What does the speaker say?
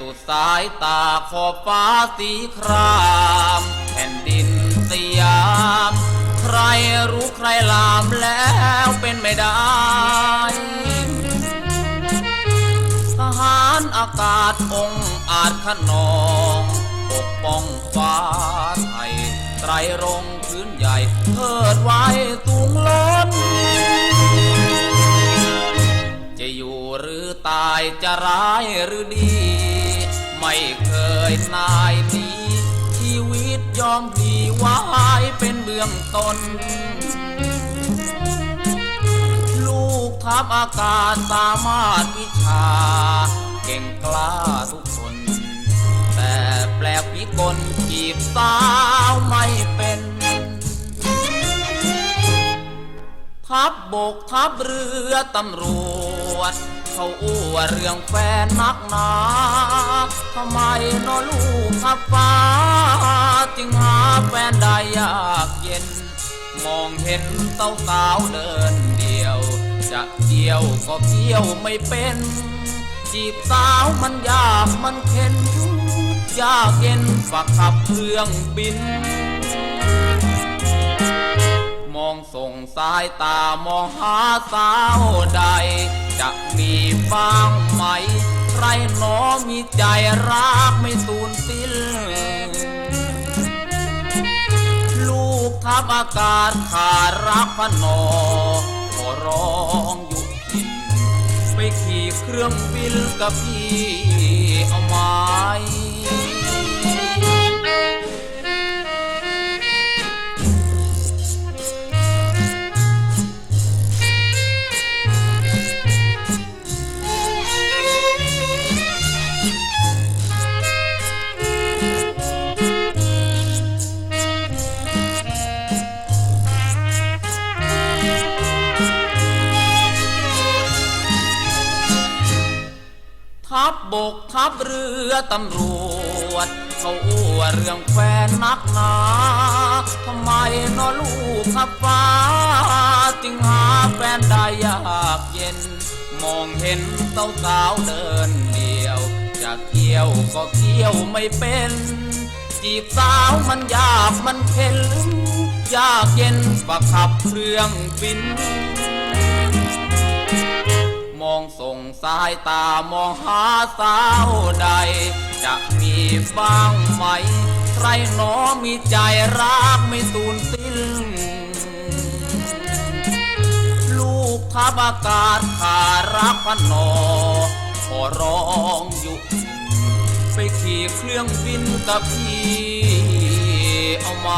ตุดสายตาขอบฟ้าสีครามแผ่นดินสยาม ใครรู้ใครลามแล้วเป็นไม่ได้ทหารอากาศองค์อาจขนองปกป้องฟ้าไทยไตรรงค์พื้นใหญ่เทิดไว้สูงล้นจะอยู่หรือตายจะร้ายหรือดี เคยนายนี้ชีวิตยอมพลีไว้เป็นเบื้องต้น ลูกทัพอากาศสามารถวิชา เก่งกล้าทุกคน แต่แปลกพิกลจีบสาวไม่เป็นทัพบบกทัพเรือตำรวจ เขาอ้วเรื่องแฟนนักหนาทำไมนอลูกทัพฟ้า จึงหาแฟนได้ยากเย็น มองเห็นเต้าสาวเดินเดียว จะเกี่ยวก็เกี่ยวไม่เป็น จีบสาวมันยากมันเข็น ยากเย็นฝักขับเครื่องบินมองส่งสายตามองหาสาวใด จะมีบ้างไหม ใครหนอมีใจรักไม่สูญสิ้น ลูกทัพอากาศขาดรักพนอขอร้องหยุดกิน ไปขี่เครื่องบินกับพี่เอามา ทัพบบกทัพเรือตำรวจ เขาอ้วเรื่องแฟนนักหนาทำไมนอลูกขับฟ้าจึงหาแฟนได้ยากเย็น มองเห็นเต้าสาวเดินเดียว จะเกี่ยวก็เกี่ยวไม่เป็น จีบสาวมันยากมันเข็นยากเย็นกว่าขับเครื่องบิน ส่งสายตามองหาสาวใด จะมีบ้างไหม ใครหนอมีใจรักไม่สูญสิ้น ลูกทัพอากาศขารักพนอขอร้องหยุดไปขี่เครื่องบินกับพี่เอาไหม